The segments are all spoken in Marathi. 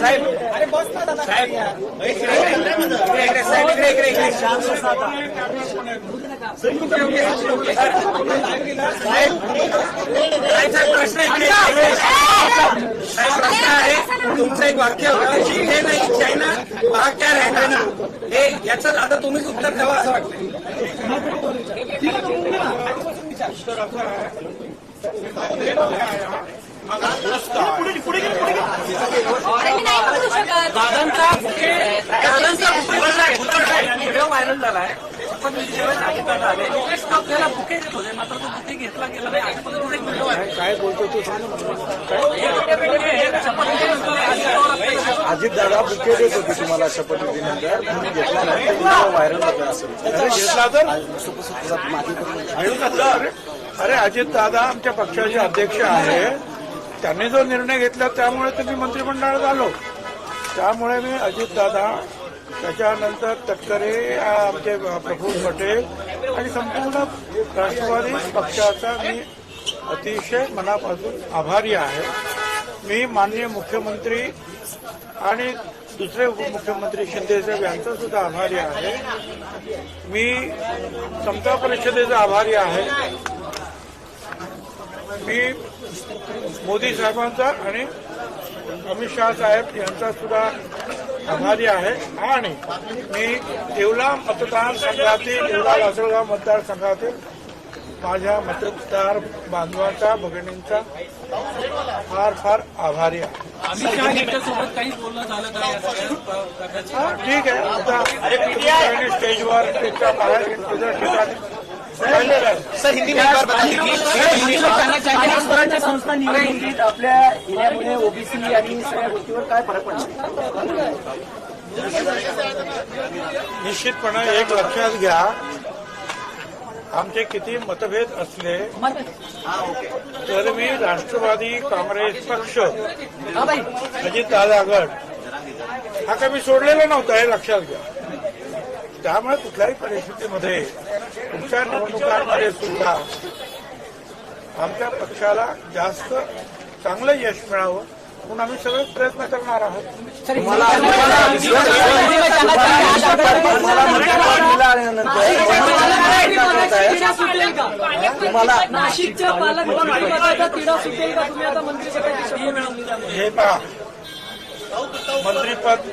साहेब साहेब साहेब साहेब प्रश्न साहेब प्रश्न आहे तुमचं एक वाक्य होतं चीन नाही चायना भाग क्या रहता ना हे याचं आता तुम्हीच उत्तर द्यावं असं वाटतं दादांचा दादांचा व्हिडिओ व्हायरल झालाय पण ज्यावेळेस अधिकारी आले आपल्याला बुके देत होते मात्र तो बुके घेतला गेला नाही. एक व्हिडिओ आहे काय बोलतो तू अजित दादा बुके देत होते तुम्हाला शपथविधीनंतर तुम्ही घेतला नाही. व्हायरल होते असेल अरे घेतला तर? अरे अजित दादा आमच्या पक्षाचे अध्यक्ष आहे. त्यांनी जो निर्णय घेतला त्यामुळे तुम्ही मंत्रिमंडळात आलो. त्यामुळे मी अजित दादा त्याच्यानंतर तटकरे आमचे प्रफुल्ल पटेल आणि संपूर्ण राष्ट्रवादी पक्षाचा मी अतिशय मनापासून आभारी आहे. मी माननीय मुख्यमंत्री आणि दुसरे उपमुख्यमंत्री शिंदेसाहेब यांचा सुद्धा आभारी आहे. मी समता परिषदेचा आभारी आहे. मी मोदी साहेबांचा आणि अमित शाह साहेब यांचा सुद्धा आभारी आहे. आणि मी येवला मतदारसंघातील येवला लासलगाव मतदारसंघातील माझ्या मतदार बांधवांचा भगिनींचा फार फार आभारी आहे. हा, ठीक आहे. आता स्टेजवर स्टेजच्या बाहेर इतर ठिकाणी संस्था निवडणुकीत आपल्या येण्यामुळे ओबीसी आणि सगळ्या गोष्टीवर काय फरक पडणार? निश्चितपणे एक लक्षात घ्या आमचे किती मतभेद असले तर मी राष्ट्रवादी काँग्रेस पक्ष अजित दादा गट हा काही मी सोडलेला नव्हता हे लक्षात घ्या. त्यामुळे कुठल्याही परिस्थितीमध्ये पुढच्या निवडणुकांमध्ये सुद्धा आमच्या पक्षाला जास्त चांगलं यश मिळावं म्हणून आम्ही सगळे प्रयत्न करणार आहोत हे पहा मंत्रीपद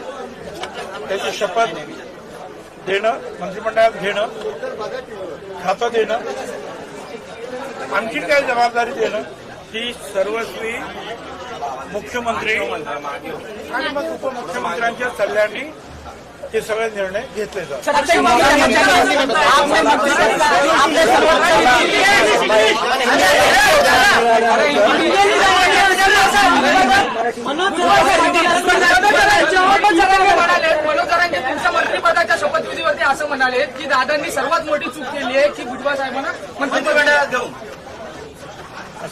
त्याची शपथ देणं मंत्रिमंडळात घेणं खातं देणं आणखी काय जबाबदारी देणं ही सर्वस्वी मुख्यमंत्री आणि मग उपमुख्यमंत्र्यांच्या सल्ल्याने हे सगळे निर्णय घेतले जातात मंत्रिपदाच्या शपथविधीवरती असं म्हणाले की दादांनी सर्वात मोठी चूक केली आहे की भुजबळ साहेबांना मंत्रिमंडळात घेऊन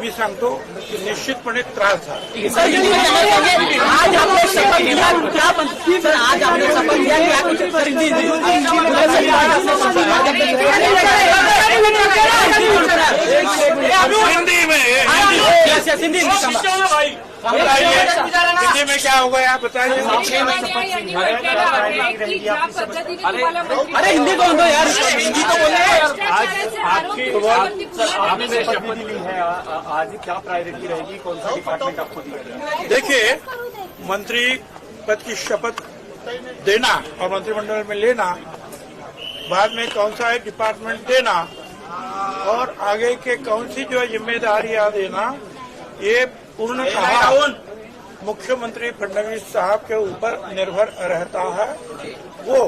मी सांगतो की निश्चितपणे त्रास झाला आज आपने शपथ लिया क्या बनती सर आज शपथ हिंदी में क्या होगा आप बताइए अरे हिंदी कौन दो यार? हिंदी तो बोले आपने शपथ ली है। आज क्या प्रायोरिटी रहेगी? कौन सा डिपार्टमेंट आपको दिया देखिए मंत्री पद की शपथ देना और मंत्रिमंडल में लेना बाद में कौन सा है डिपार्टमेंट देना और आगे के कौन सी जो है जिम्मेदारियाँ देना ये पूर्णतः मुख्यमंत्री फडणवीस साहब के ऊपर निर्भर रहता है। वो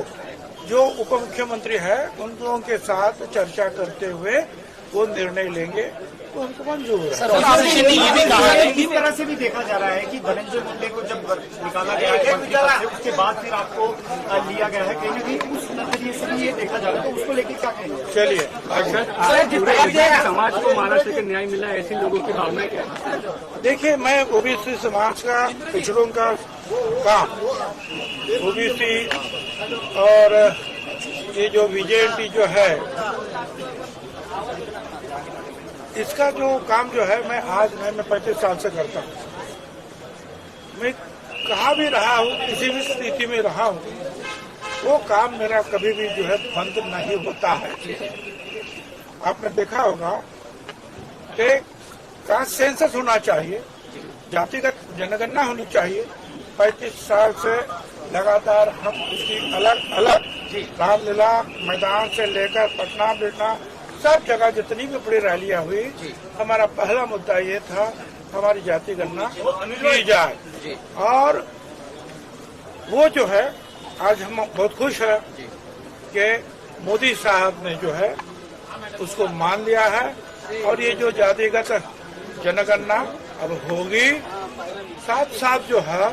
जो उप मुख्यमंत्री है उन लोगों के साथ चर्चा करते हुए वो निर्णय लेंगे। तो उनको मंजूर है। ऑपोजिशन ये भी कहा है इस तरह से भी देखा जा रहा है कि धनंजय मुंडे को जब निकाला गया है। उसके बाद फिर आपको लिया गया है कहीं ना कहीं। उस नज़रिए से भी ये देखा जा रहा है। तो उसको लेकर क्या कहेंगे? चलिए। अच्छा। समाज को महाराष्ट्र का न्याय मिला ऐसे लोगों की भावना क्या देखिए मैं ओबीसी समाज का पिछड़ों का काम ओबीसी और ये जो बीजेपी जो है इसका जो काम जो है मैं आज मैं, मैं पैंतीस साल से करता हूँ। मैं कहाँ भी रहा हूँ किसी भी स्थिति में रहा हूँ वो काम मेरा कभी भी जो है बंद नहीं होता है। आपने देखा होगा कि का सेंसस होना चाहिए जातिगत जनगणना होनी चाहिए। पैंतीस साल से लगातार हम उसकी अलग अलग रामलीला मैदान से लेकर पटना बिटना सब जगह जितनी भी बड़ी रैलियाँ हुई हमारा पहला मुद्दा ये था हमारी जाति गणना की जाए। और वो जो है आज हम बहुत खुश है कि मोदी साहब ने जो है उसको मान लिया है। और ये जो जातिगत जनगणना अब होगी साथ साथ जो है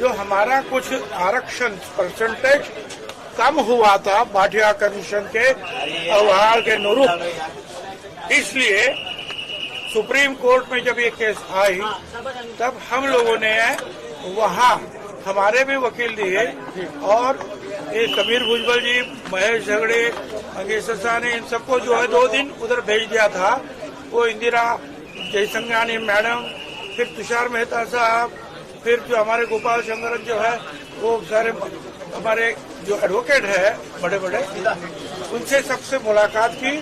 जो हमारा कुछ आरक्षण परसेंटेज कम हुआ था भाटिया कमीशन के अवहार के अनुरूप इसलिए सुप्रीम कोर्ट में जब ये केस आई तब हम लोगों ने वहाँ हमारे भी वकील दिए और ये समीर भुजबल जी महेश झगड़े मंगेश ने इन सबको जो है दो दिन उधर भेज दिया था। वो इंदिरा जयसंज्ञानी मैडम फिर तुषार मेहता साहब फिर जो हमारे गोपाल शंकरन जो है वो सारे हमारे जो एडवोकेट है बड़े बड़े उनसे सबसे मुलाकात की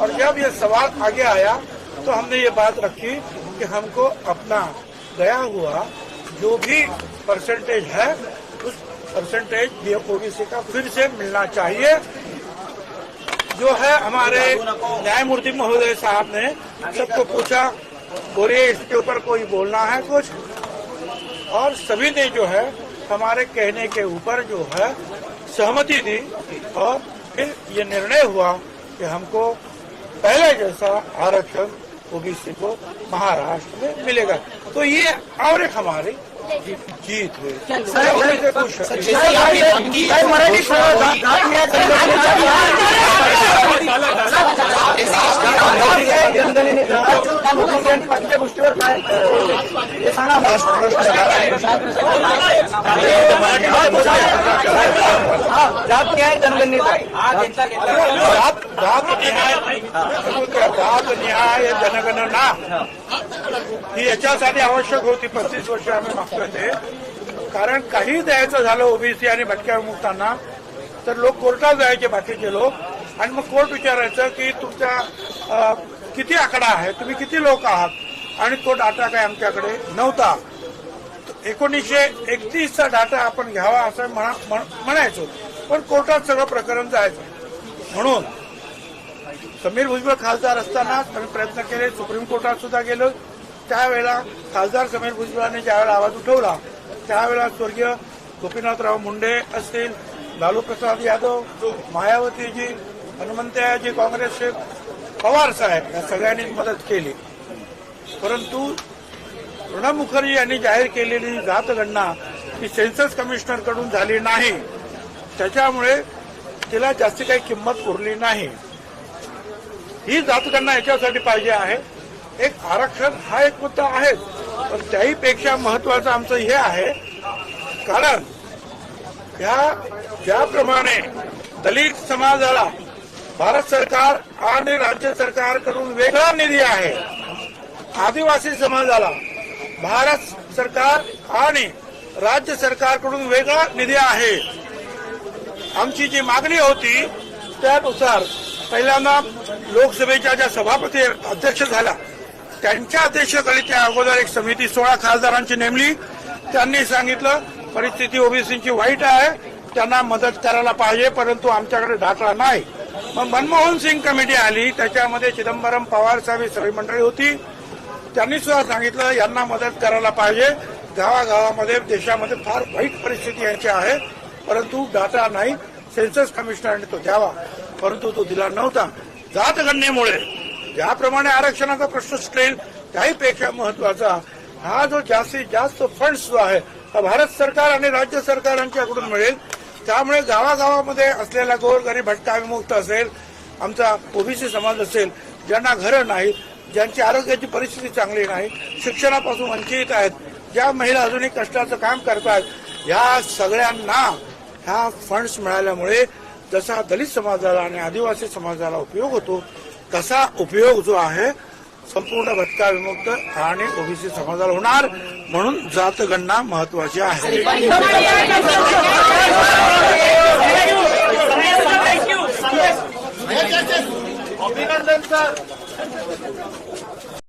और जब ये सवाल आगे आया तो हमने ये बात रखी कि हमको अपना गया हुआ जो भी परसेंटेज है, उस परसेंटेज ओबीसी का फिर से मिलना चाहिए। जो है हमारे न्यायमूर्ति महोदय साहब ने सबको पूछा बोलिए इसके ऊपर कोई बोलना है कुछ? और सभी ने जो है हमारे कहने के ऊपर जो है सहमति दी और फिर ये निर्णय हुआ कि हमको पहले जैसा आरक्षण ओबीसी को महाराष्ट्र में मिलेगा तो ये और एक हमारी जीत हुई है। गोष्टीवर काय ते हा, जात न्याय जनगणनेचा जात न्याय जनगणना ही याच्यासाठी आवश्यक होती. पस्तीस वर्ष आम्ही मागतोय ते कारण काही द्यायचं झालं ओबीसी आणि भटक्या विमुक्तांना तर लोक कोर्टात जायचे बाकीचे लोक. आणि मग कोर्ट विचारायचं की तुमचा किती आकडा आहे? तुम्ही किती लोक आहात? आणि तो डाटा काय आमच्याकडे नव्हता. एकोणीसशे एकतीसचा डाटा आपण घ्यावा असं म्हणा- म्हण- म्हणायचो. पण कोर्टात सगळं प्रकरण जायचं. म्हणून समीर भुजबळ खासदार असताना आम्ही प्रयत्न केले सुप्रीम कोर्टात सुद्धा गेलो. त्यावेळेला खासदार समीर भुजबळांनी ज्यावेळेला आवाज उठवला त्यावेळेला स्वर्गीय गोपीनाथराव मुंडे असतील लालू प्रसाद यादव मायावतीजी हनुमंतयाजी काँग्रेसचे पवार साहेब या सगळ्यांनी मदत केली. परंतु प्रणब मुखर्जी यांनी जाहीर केलेली जातगणना ही सेन्सस कमिशनरकडून झाली नाही. त्याच्यामुळे तिला जास्ती काही किंमत उरली नाही. ही जातगणना याच्यासाठी पाहिजे आहे. एक आरक्षण हा एक मुद्दा आहे. पण त्याहीपेक्षा महत्वाचं आमचं हे आहे. कारण ह्या ज्याप्रमाणे दलित समाजाला भारत सरकार आणि राज्य सरकारकडून वेगळा निधी आहे. आदिवासी समाजाला भारत सरकार आणि राज्य सरकारकडून वेगळा निधी आहे. आमची जी मागणी होती त्यानुसार पहिल्यांदा लोकसभेच्या ज्या सभापती अध्यक्ष झाल्या त्यांच्या अध्यक्षतेखाली त्या अगोदर एक समिती सोळा खासदारांची नेमली. त्यांनी सांगितलं परिस्थिती ओबीसीची वाईट आहे त्यांना मदत करायला पाहिजे परंतु आमच्याकडे दाखला नाही. मग मनमोहन सिंग कमिटी आली त्याच्यामध्ये चिदंबरम पवार साहेब सगळी मंडळी होती. त्यांनी सुद्धा सांगितलं यांना मदत करायला पाहिजे. गावागावामध्ये देशामध्ये फार वाईट परिस्थिती यांची आहे. परंतु डाटा नाही. सेन्सस कमिशनरने तो द्यावा. परंतु तो दिला नव्हता. जातगणनेमुळे ज्याप्रमाणे आरक्षणाचा प्रश्न सुटेल त्याहीपेक्षा महत्त्वाचा हा जो जास्तीत जास्त फंड्स जो आहे हा भारत सरकार आणि राज्य सरकार यांच्याकडून मिळेल. त्यामुळे गावागावामध्ये असलेला गोरगरीब भटका विमुक्त असेल आमचा ओबीसी समाज असेल ज्यांना घरं नाहीत ज्यांची आरोग्याची परिस्थिती चांगली नाही शिक्षणापासून वंचित आहेत ज्या महिला अजूनही कष्टाचं काम करतात या सगळ्यांना ह्या फंड्स मिळाल्यामुळे जसा दलित समाजाला आणि आदिवासी समाजाला उपयोग होतो तसा उपयोग जो आहे संपूर्ण भटका विमुक्त आणि ओबीसी समाजाला होणार म्हणून जातगणना महत्वाची आहे अभिनंदन सर はい。